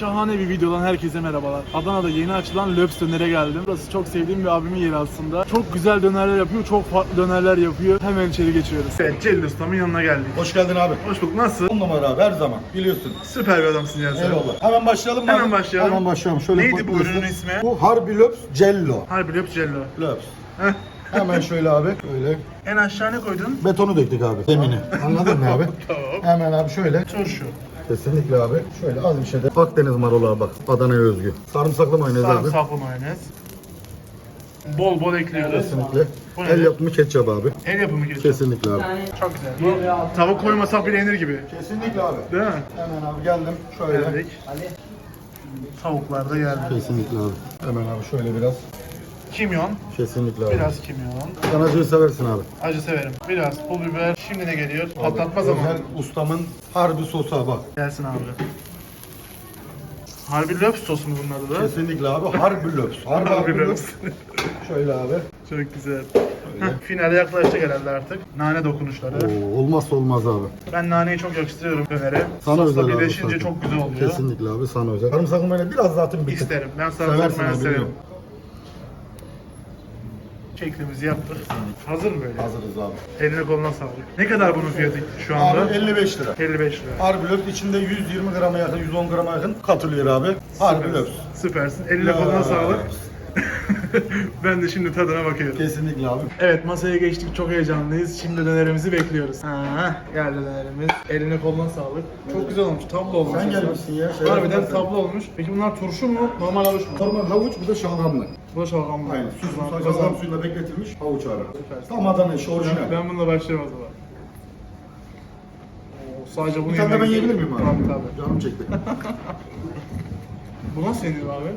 Şahane bir videodan herkese merhabalar. Adana'da yeni açılan Löps Döner'e geldim. Burası çok sevdiğim bir abimin yeri aslında. Çok güzel dönerler yapıyor, çok farklı dönerler yapıyor. Hemen içeri geçiyoruz. Evet, Celil Ustam'ın yanına geldik. Hoş geldin abi. Hoş bulduk, nasıl? 10 numara abi her zaman biliyorsun. Süper bir adamsın ya sen. Eyvallah. Hemen başlayalım mı Hemen abi? başlayalım. Hemen başlayalım. Şöyle Neydi bu bakıyorsun. ürünün ismi? Bu Harbi Löps Cello. Harbi Löps Cello. Löps. Heh. Hemen şöyle abi. Böyle En aşağı ne koydun? betonu döktük abi. Zemini. Anladın mı abi? Tamam. Hemen abi şöyle. Turşu. Kesinlikle abi. Şöyle az bir şey de Akdeniz marulu abi bak. Adana'ya özgü. Sarımsaklı mayonez abi. Sarımsaklı mayonez. Bol bol ekliyoruz. Kesinlikle. Bu El yapımı ketçap abi. El yapımı geçiyor. Kesinlikle abi. Çok güzel. Bu tavuk koymasak bile yenir gibi. Kesinlikle abi. Değil mi? Hemen abi geldim. Şöyle. Geldik. Tavuklar da geldi. Kesinlikle abi. Hemen abi şöyle biraz. Kimyon. Kesinlikle abi. Biraz kimyon. Sen acıyı seversin abi. Acı severim. Biraz pul biber. Şimdi ne geliyor? Patlatma zamanı. Özel ustamın harbi sosu bak. Gelsin abi. Harbi löp sosu mu bunun adı da? Kesinlikle abi harbi löps. Harbi, Harbi löps. Şöyle abi. Çok güzel. Finale yaklaştık herhalde artık. Nane dokunuşları. Oo, olmazsa olmaz abi. Ben naneyi çok yakıştırıyorum dönere. Sana Sosla özel abi birleşince zaten. çok güzel oluyor. Kesinlikle abi sana özel. Sarımsaklı mayonez biraz zaten bir tık. İsterim. Ben sarımsak Seversin abi, severim. biliyorum. Şeklimizi yaptık. Hazır mı böyle? Hazırız abi. Eline koluna sağlık. Ne kadar bunun fiyatı şu anda? Abi 55 lira. 55 lira. Harbi löps içinde 120 grama yakın, 110 grama yakın katılıyor abi. Harbi löps. Süpersin. Eline koluna sağlık. ben de şimdi tadına bakıyorum. Kesinlikle abi. Evet masaya geçtik çok heyecanlıyız. Şimdi dönerimizi bekliyoruz. Ha, geldi dönerimiz. Eline koluna sağlık. Çok güzel olmuş. Tablo olmuş. Sen gelmişsin ya. Şey Harbiden yapmasın. tablo olmuş. Peki bunlar turşu mu? Normal havuç mu? Normal havuç bu da şalgamlı. Bu da şalgam mı? Aynen. Susuz şalgam suyunda bekletilmiş havuç abi. Tam Adana işi orijinal. Ben, ben bununla başlayayım o zaman. Oo, sadece bunu Bir tane de ben yiyebilir miyim abi? Tabii tabii. Canım çekti. Bu nasıl yenir abi?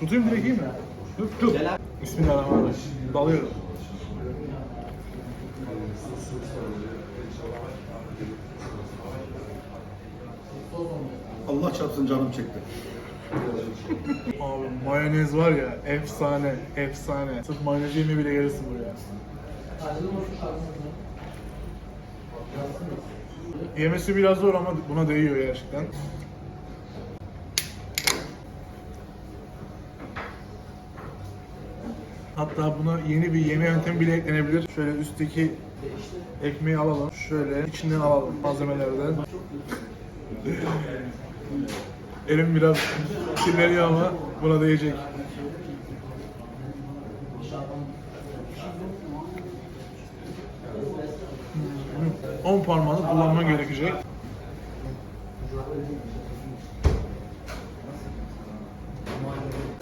Tutayım direkt yiyeyim mi? Tut tut. Bismillahirrahmanirrahim. Dalıyorum. Allah çarpsın canım çekti. Abi mayonez var ya efsane, efsane. Sırf mayonez yemeye bile gelirsin buraya. Yemesi biraz zor ama buna değiyor gerçekten. Hatta buna yeni bir yeme yöntemi bile eklenebilir. Şöyle üstteki ekmeği alalım. Şöyle içinden alalım malzemelerden. Elim biraz kirleniyor ama buna değecek. 10 parmağını kullanman gerekecek.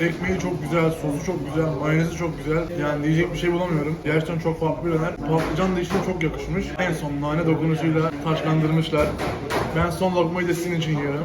Ekmeği çok güzel, sosu çok güzel, mayonezi çok güzel. Yani diyecek bir şey bulamıyorum. Gerçekten çok farklı bir döner. Patlıcan da içine çok yakışmış. En son nane dokunuşuyla taşlandırmışlar. Ben son lokmayı da sizin için yiyorum.